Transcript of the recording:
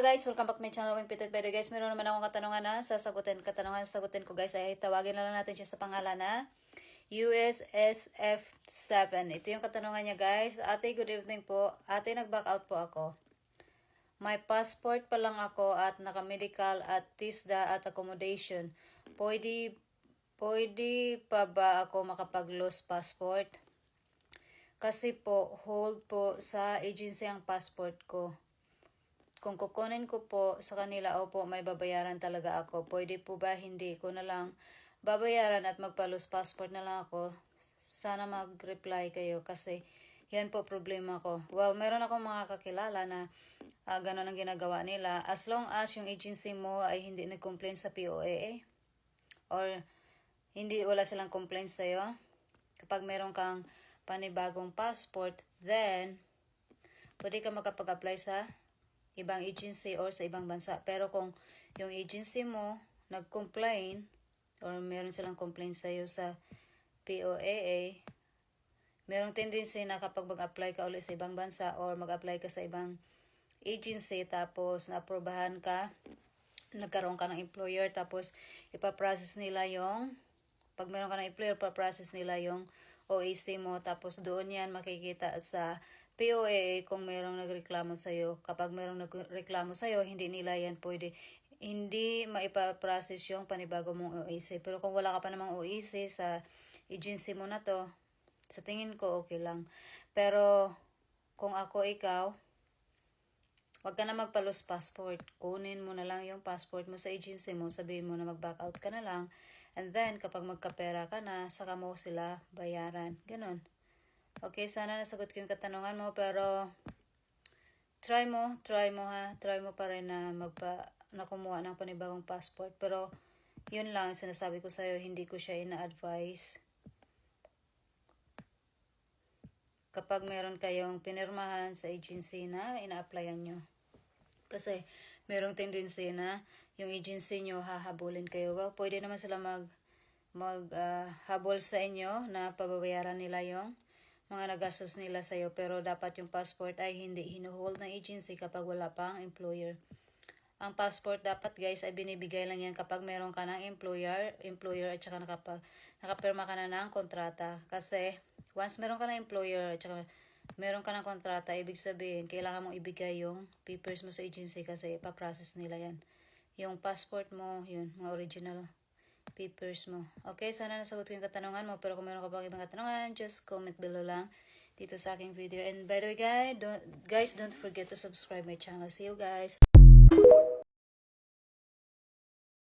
hello guys, welcome back my channel, Wing Pitit Pero guys, meron naman akong katanungan na sasagutin. Katanungan sasagutin ko guys ay tawagin na lang natin siya sa pangalan na USSF7. Ito yung katanungan niya guys. Ate, good evening po. Ate, nag-back out po ako. May passport pa lang ako at naka-medical at TISDA at accommodation. Pwede, pwede pa ba ako makapag-lost passport? Kasi po, hold po sa agency ang passport ko. Kung kukunin ko po sa kanila, opo, may babayaran talaga ako. Pwede po ba hindi ko na lang babayaran at magpa-lose passport na lang ako? Sana mag-reply kayo kasi yan po problema ko. Well, meron akong mga kakilala na uh, ganun ang ginagawa nila. As long as yung agency mo ay hindi nag-complain sa POA or hindi wala silang complaint sa'yo, kapag meron kang panibagong passport, then pwede ka makapag-apply sa ibang agency or sa ibang bansa. Pero kung yung agency mo nag-complain or meron silang complaint sa'yo sa POAA, merong tendency na kapag mag-apply ka ulit sa ibang bansa or mag-apply ka sa ibang agency tapos na-aprobahan ka, nagkaroon ka ng employer tapos ipaprocess nila yung pag meron ka ng employer, ipaprocess nila yung OAC mo tapos doon yan makikita sa POA kung merong nagreklamo sa'yo. Kapag merong nagreklamo sa'yo, hindi nila yan pwede. Hindi maipaprocess yung panibago mong OAC. Pero kung wala ka pa namang OAC sa agency mo na to, sa tingin ko okay lang. Pero kung ako ikaw, wag ka na magpa-lose passport. Kunin mo na lang yung passport mo sa agency mo. Sabihin mo na mag-back out ka na lang. And then, kapag magkapera ka na, saka mo sila bayaran. Ganon. Okay, sana nasagot ko yung katanungan mo, pero try mo, try mo ha, try mo pa rin na magpa, na kumuha ng panibagong passport. Pero, yun lang, sinasabi ko sa'yo, hindi ko siya ina-advise. Kapag meron kayong pinirmahan sa agency na ina-applyan nyo. Kasi, merong tendency na yung agency nyo hahabulin kayo. Well, pwede naman sila mag mag uh, habol sa inyo na pababayaran nila yung mga nagastos nila sa'yo pero dapat yung passport ay hindi hinuhold ng agency kapag wala pang employer. Ang passport dapat guys ay binibigay lang yan kapag meron ka ng employer, employer at saka nakapag, nakapirma ka na ng kontrata. Kasi once meron ka ng employer at saka meron ka ng kontrata, ibig sabihin kailangan mong ibigay yung papers mo sa agency kasi ipaprocess nila yan. Yung passport mo, yun, mga original papers mo. Okay, sana nasagot ko yung katanungan mo. Pero kung meron ka pang ibang katanungan, just comment below lang dito sa aking video. And by the way, guys, don't, guys, don't forget to subscribe my channel. See you guys!